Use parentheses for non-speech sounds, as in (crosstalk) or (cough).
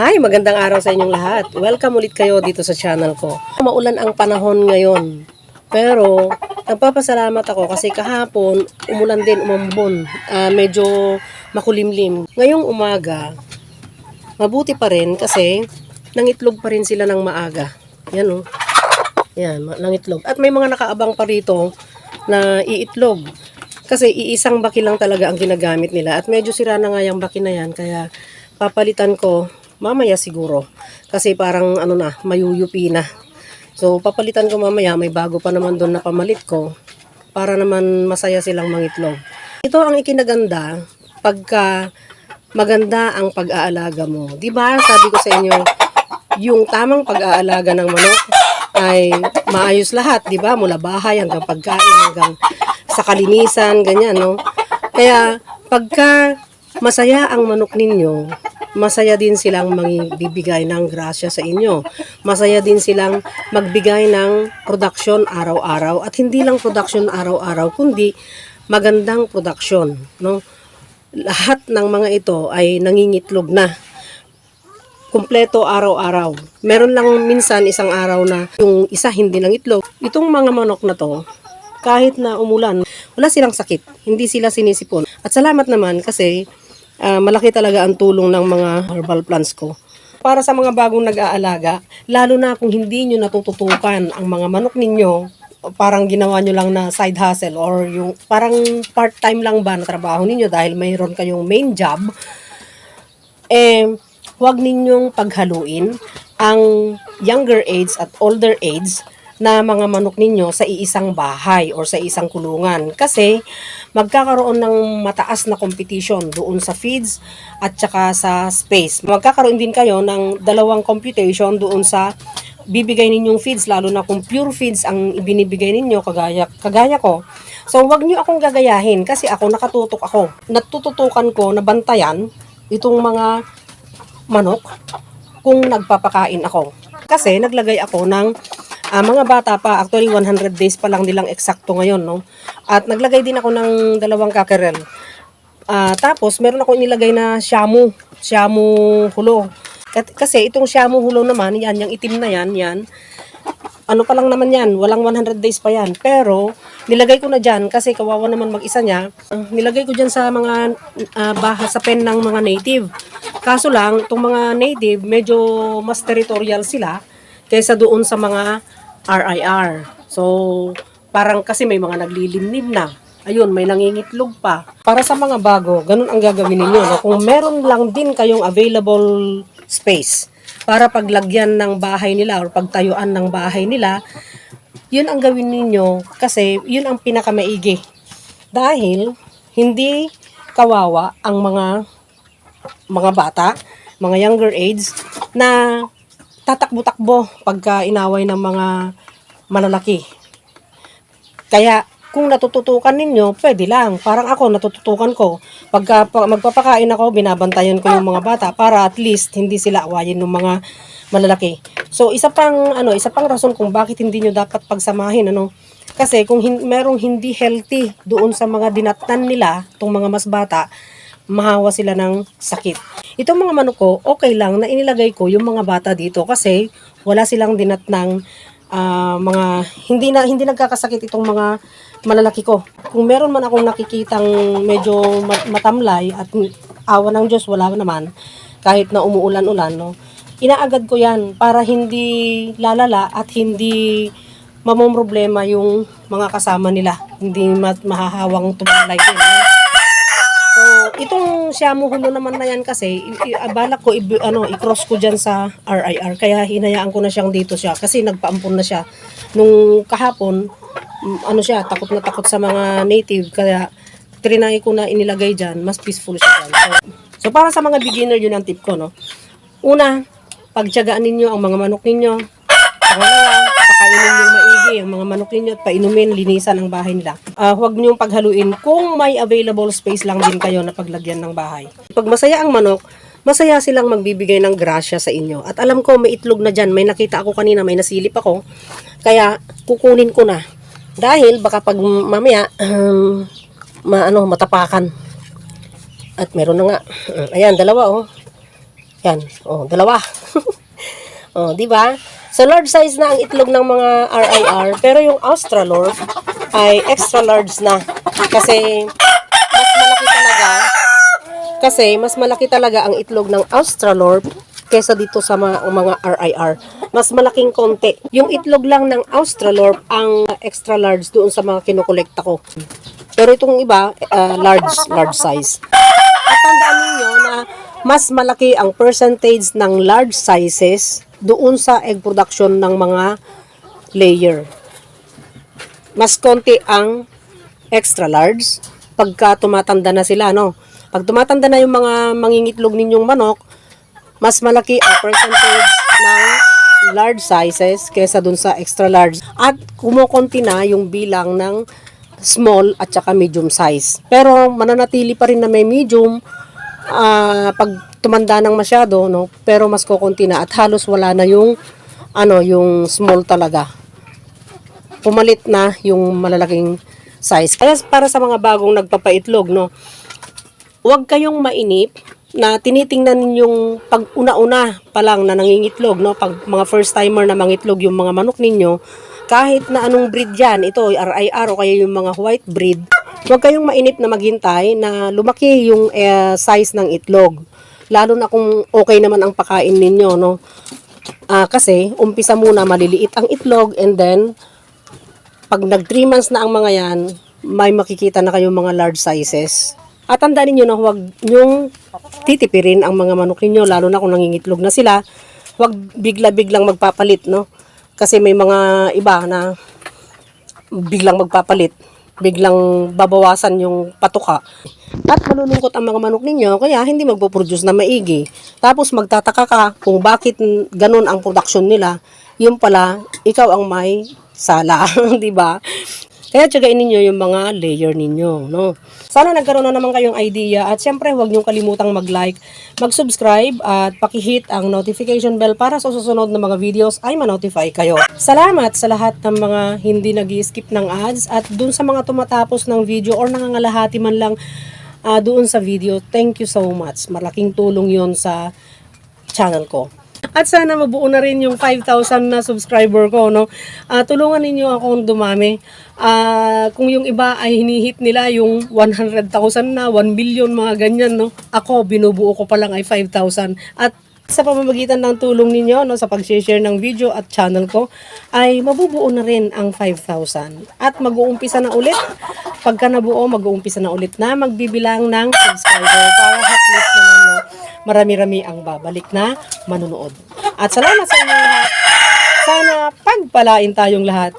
Hi, magandang araw sa inyong lahat. Welcome ulit kayo dito sa channel ko. Maulan ang panahon ngayon. Pero, nagpapasalamat ako kasi kahapon, umulan din, umambon. Ah, medyo makulimlim. Ngayong umaga, mabuti pa rin kasi nangitlog pa rin sila ng maaga. Yan oh. Yan, nangitlog. At may mga nakaabang pa rito na iitlog. Kasi iisang baki lang talaga ang ginagamit nila. At medyo sira na nga yung baki na yan. Kaya papalitan ko mamaya siguro. Kasi parang ano na, mayuyupi na. So papalitan ko mamaya. May bago pa naman doon na pamalit ko. Para naman masaya silang mangitlog. Ito ang ikinaganda pagka maganda ang pag-aalaga mo. 'Di ba? Sabi ko sa inyo, yung tamang pag-aalaga ng manok ay maayos lahat, 'di ba? Mula bahay hanggang pagkain hanggang sa kalinisan, ganyan, no? Kaya pagka masaya ang manok ninyo, masaya din silang magbibigay ng grasya sa inyo. Masaya din silang magbigay ng production araw-araw at hindi lang production araw-araw kundi magandang production, no? Lahat ng mga ito ay nangingitlog na kumpleto araw-araw. Meron lang minsan isang araw na yung isa hindi nang itlog. Itong mga manok na to, kahit na umulan, wala silang sakit. Hindi sila sinisipon. At salamat naman kasi ah, malaki talaga ang tulong ng mga herbal plants ko. Para sa mga bagong nag-aalaga, lalo na kung hindi nyo natututukan ang mga manok ninyo, parang ginawa nyo lang na side hustle or yung parang part-time lang ba na trabaho ninyo dahil mayroon kayong main job, eh, huwag ninyong paghaluin ang younger age at older age na mga manok ninyo sa iisang bahay or sa isang kulungan. Kasi magkakaroon ng mataas na competition doon sa feeds at saka sa space. Magkakaroon din kayo ng dalawang computation doon sa bibigay ninyong feeds lalo na kung pure feeds ang ibinibigay ninyo kagaya kagaya ko. So wag niyo akong gagayahin kasi ako nakatutok ako. Natututukan ko na bantayan itong mga manok kung nagpapakain ako. Kasi naglagay ako ng ah, mga bata pa, actually 100 days pa lang nilang eksakto ngayon, no? At naglagay din ako ng dalawang kakerel. Ah, tapos meron ako nilagay na shamu, shamu hulo. Kat- Kasi itong shamu hulo naman, yan, yung itim na yan, yan, ano pa lang naman yan, walang 100 days pa yan. Pero, nilagay ko na dyan kasi kawawa naman mag-isa niya. Ah, nilagay ko dyan sa mga ah, baha, sa pen ng mga native. Kaso lang, itong mga native, medyo mas territorial sila kaysa doon sa mga RIR. So, parang kasi may mga naglilimlim na. Ayun, may nangingitlog pa. Para sa mga bago, ganun ang gagawin ninyo. No? Kung meron lang din kayong available space para paglagyan ng bahay nila or pagtayuan ng bahay nila, yun ang gawin ninyo kasi yun ang pinakamaigi. Dahil hindi kawawa ang mga mga bata, mga younger age na tatakbo-takbo pagka inaway ng mga malalaki. Kaya kung natututukan ninyo, pwede lang. Parang ako, natututukan ko. Pagka pa- magpapakain ako, binabantayan ko yung mga bata para at least hindi sila awayin ng mga malalaki. So, isa pang, ano, isa pang rason kung bakit hindi nyo dapat pagsamahin, ano, kasi kung hin- merong hindi healthy doon sa mga dinatnan nila, itong mga mas bata, mahawa sila ng sakit. Itong mga manok ko, okay lang na inilagay ko yung mga bata dito kasi wala silang dinatnang ah, mga hindi na hindi nagkakasakit itong mga malalaki ko. Kung meron man akong nakikitang medyo mat- matamlay at awa ng Diyos wala naman kahit na umuulan-ulan no. Inaagad ko 'yan para hindi lalala at hindi mamomroblema yung mga kasama nila. Hindi mahahawang tumalay din. Itong Shamu Hulo naman na yan kasi, i- balak ko, i- ano, i-cross ko dyan sa RIR. Kaya hinayaan ko na siyang dito siya kasi nagpaampon na siya. Nung kahapon, ano siya, takot na takot sa mga native. Kaya trinay ko na inilagay dyan, mas peaceful siya dyan. So, so para sa mga beginner, yun ang tip ko, no? Una, pagtyagaan ninyo ang mga manok ninyo. Pangalawa, pakainin yung maigi ang mga manok ninyo at painumin, linisan ang bahay nila. Ah, huwag niyong paghaluin kung may available space lang din kayo na paglagyan ng bahay. Pag masaya ang manok, masaya silang magbibigay ng grasya sa inyo. At alam ko, may itlog na dyan. May nakita ako kanina, may nasilip ako. Kaya, kukunin ko na. Dahil baka pag mamaya, um, ma, ano, matapakan. At meron na nga. Ayan, dalawa oh. Yan, oh, dalawa. (laughs) oh, di ba? So large size na ang itlog ng mga RIR, pero yung Australorp ay extra large na. Kasi mas malaki talaga. Kasi mas malaki talaga ang itlog ng Australorp kesa dito sa mga, mga RIR. Mas malaking konti. Yung itlog lang ng Australorp ang extra large doon sa mga kinukolekta ko. Pero itong iba, uh, large, large size. At tandaan ninyo na mas malaki ang percentage ng large sizes doon sa egg production ng mga layer. Mas konti ang extra large pagka tumatanda na sila, no? Pag tumatanda na yung mga mangingitlog ninyong manok, mas malaki ang percentage ng large sizes kesa dun sa extra large. At kumukonti na yung bilang ng small at saka medium size. Pero mananatili pa rin na may medium ah, pag tumanda ng masyado, no? Pero mas kukunti na at halos wala na yung ano, yung small talaga. Pumalit na yung malalaking size. Kaya para sa mga bagong nagpapaitlog, no? Huwag kayong mainip na tinitingnan ninyong pag una-una pa lang na nangingitlog, no? Pag mga first timer na mangitlog yung mga manok ninyo, kahit na anong breed yan, ito RIR o kaya yung mga white breed, huwag kayong mainip na maghintay na lumaki yung eh, size ng itlog. Lalo na kung okay naman ang pakain ninyo, no? Ah, kasi umpisa muna maliliit ang itlog and then pag nag 3 months na ang mga yan, may makikita na kayong mga large sizes. At tandaan ninyo na huwag nyong titipirin ang mga manok ninyo, lalo na kung nangingitlog na sila. Huwag bigla-biglang magpapalit, no? Kasi may mga iba na biglang magpapalit, biglang babawasan yung patuka. At malulungkot ang mga manok ninyo, kaya hindi magpo-produce na maigi. Tapos magtataka ka kung bakit ganun ang production nila, yung pala, ikaw ang may sala, (laughs) di ba? Kaya tsagain ninyo yung mga layer ninyo, no? Sana nagkaroon na naman kayong idea at syempre huwag niyong kalimutang mag-like, mag-subscribe at pakihit ang notification bell para sa susunod na mga videos ay ma-notify kayo. Salamat sa lahat ng mga hindi nag skip ng ads at dun sa mga tumatapos ng video or nangangalahati man lang ah, doon sa video. Thank you so much. Malaking tulong yon sa channel ko. At sana mabuo na rin yung 5,000 na subscriber ko, no? Ah, tulungan ninyo akong dumami. Ah, kung yung iba ay hinihit nila yung 100,000 na, 1 million, mga ganyan, no? Ako, binubuo ko pa lang ay 5,000. At sa pamamagitan ng tulong ninyo no, sa pag-share ng video at channel ko, ay mabubuo na rin ang 5,000. At mag-uumpisa na ulit. Pagka nabuo, mag-uumpisa na ulit na magbibilang ng subscriber para at least naman no, marami-rami ang babalik na manonood. At salamat sa inyo lahat. Sana pagpalain tayong lahat.